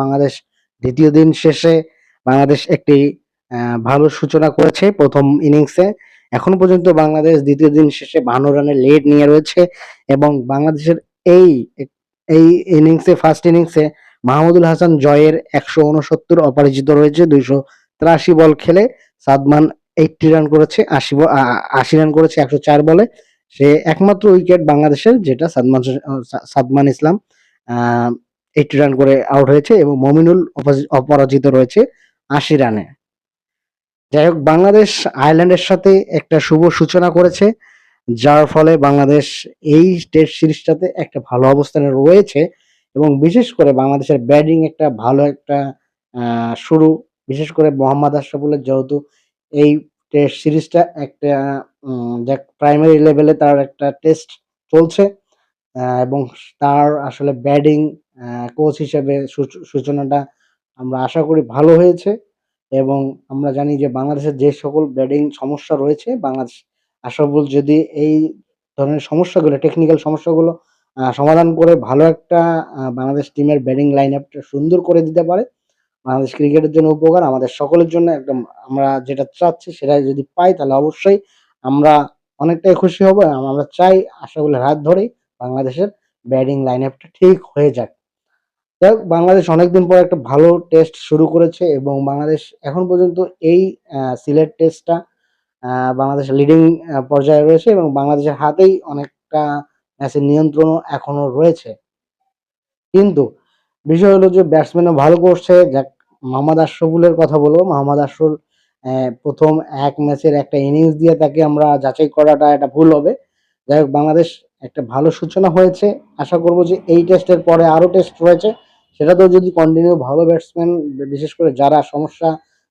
বাংলাদেশ দ্বিতীয় দিন শেষে বাংলাদেশ একটি ভালো সূচনা করেছে প্রথম ইনিংসে। এখন পর্যন্ত বাংলাদেশ দ্বিতীয় দিন শেষে বান্ন রানের লেট নিয়ে রয়েছে এবং বাংলাদেশের এই এই ইনিংসে ফার্স্ট ইনিংসে মাহমুদুল হাসান জয়ের একশো উনসত্তর অপরাজিত রয়েছে, দুইশো তিরাশি বল খেলে সাদমান এইটটি রান করেছে, আশি আশি রান করেছে, একশো চার বলে। সে একমাত্র উইকেট বাংলাদেশের, যেটা সাদমান সাদমান ইসলাম। এইটটি রান করে আউট হয়েছে এবং মমিনুল অপরাজি- অপরাজিত রয়েছে আশি রানে যাই হোক, বাংলাদেশ আয়ারল্যান্ডের সাথে একটা শুভ সূচনা করেছে, যার ফলে বাংলাদেশ এই টেস্ট সিরিজটাতে একটা ভালো অবস্থানে রয়েছে এবং বিশেষ করে বাংলাদেশের ব্যাটিং একটা ভালো একটা শুরু। বিশেষ করে মোহাম্মদ আশরাফুলের যেহেতু এই টেস্ট সিরিজটা একটা প্রাইমারি লেভেলে তার একটা টেস্ট চলছে এবং তার আসলে ব্যাটিং কোচ হিসেবে সূচনাটা আমরা আশা করি ভালো হয়েছে এবং আমরা জানি যে বাংলাদেশের যে সকল ব্যাটিং সমস্যা রয়েছে, বাংলাদেশ আশরাফুল যদি এই ধরনের সমস্যাগুলো টেকনিক্যাল সমস্যাগুলো সমাধান করে ভালো একটা বাংলাদেশ টিমের ব্যাটিং লাইন আপটা সুন্দর করে দিতে পারে, বাংলাদেশ ক্রিকেটের জন্য উপকার, আমাদের সকলের জন্য একদম আমরা যেটা চাচ্ছি সেটা যদি পাই তাহলে অবশ্যই আমরা অনেকটাই খুশি হব আমরা চাই আশাফুলের হাত ধরেই বাংলাদেশের ব্যাটিং লাইন আপটা ঠিক হয়ে যাক। যাই হোক, বাংলাদেশ অনেকদিন পর একটা ভালো টেস্ট শুরু করেছে এবং বাংলাদেশ এখন পর্যন্ত এই সিলেট টেস্টটা আহ, বাংলাদেশের লিডিং পর্যায়ে রয়েছে এবং বাংলাদেশের হাতেই অনেকটা ম্যাচের নিয়ন্ত্রণও এখনও রয়েছে। কিন্তু বিষয় হলো যে ব্যাটসম্যানও ভালো করছে যাক মোহাম্মদ আশরাফুলের কথা বলব। মোহাম্মদ আশরাফুল প্রথম এক ম্যাচের একটা ইনিংস দিয়ে তাকে আমরা যাচাই করাটা একটা ভুল হবে। যাই হোক বাংলাদেশ একটা ভালো সূচনা হয়েছে। আশা করব যে এই টেস্টের পরে আরও টেস্ট রয়েছে। সেটাতেও যদি কন্টিনিউ ভালো ব্যাটসম্যান বিশেষ করে যারা সমস্যা,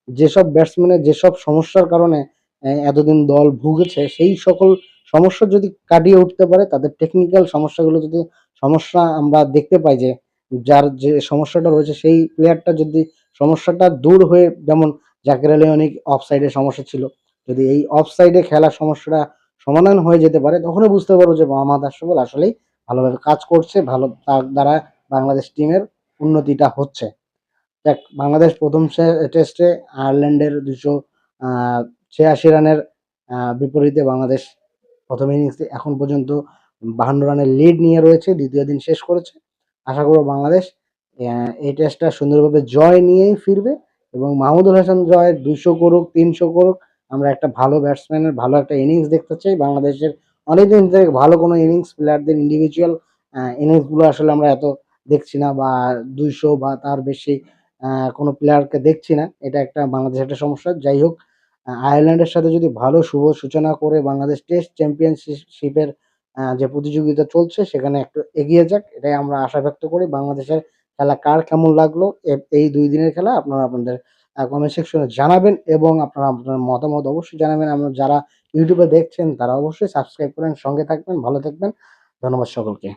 যেসব ব্যাটসম্যানের যেসব সমস্যার কারণে এতদিন দল ভুগেছে, সেই সকল সমস্যা যদি কাটিয়ে উঠতে পারে, তাদের টেকনিক্যাল সমস্যাগুলো যদি, সমস্যা আমরা দেখতে পাই যে, যার যে সমস্যাটা রয়েছে, সেই প্লেয়ারটা যদি সমস্যাটা দূর হয়ে, যেমন জাকির আলী অনেক অফ সাইডে সমস্যা ছিল, যদি এই অফ সাইডে খেলার সমস্যাটা সমাধান হয়ে যেতে পারে, তখনই বুঝতে পারব যে, মোহাম্মদ আশরাফুল আসলেই ভালোভাবে কাজ করছে, ভালো তার দ্বারা বাংলাদেশ টিমের উন্নতিটা হচ্ছে। দেখ, বাংলাদেশ প্রথম টেস্টে আয়ারল্যান্ডের দুশো ছিয়াশি রানের বিপরীতে বাংলাদেশ প্রথম ইনিংসে এখন পর্যন্ত বাহান্ন রানের লিড নিয়ে রয়েছে, দ্বিতীয় দিন শেষ করেছে। আশা করব বাংলাদেশ এই টেস্টটা সুন্দরভাবে জয় নিয়েই ফিরবে এবং মাহমুদুল হাসান জয় দুইশো করুক, তিনশো করুক, আমরা একটা ভালো ব্যাটসম্যানের ভালো একটা ইনিংস দেখতে চাই। বাংলাদেশের অনেকদিন থেকে ভালো কোনো ইনিংস প্লেয়ারদের ইন্ডিভিজুয়াল ইনিংসগুলো আসলে আমরা এত দেখছি না বা দুইশো বা তার বেশি কোনো প্লেয়ারকে দেখছি না। এটা একটা বাংলাদেশের একটা সমস্যা। যাই হোক আয়ারল্যান্ডের সাথে যদি ভালো শুভ সূচনা করে বাংলাদেশ টেস্ট চ্যাম্পিয়নশিপের যে প্রতিযোগিতা চলছে, সেখানে একটু এগিয়ে যাক। এটাই আমরা আশা ব্যক্ত করি। বাংলাদেশের খেলা কার কেমন লাগল এই দুই দিনের খেলা আপনারা আপনাদের কমেন্ট সেকশনে জানাবেন এবং আপনারা আপনার মতামত অবশ্যই জানাবেন। আমরা যারা ইউটিউবে দেখছেন, তারা অবশ্যই সাবস্ক্রাইব করেন, সঙ্গে থাকবেন, ভালো থাকবেন। ধন্যবাদ সকলকে।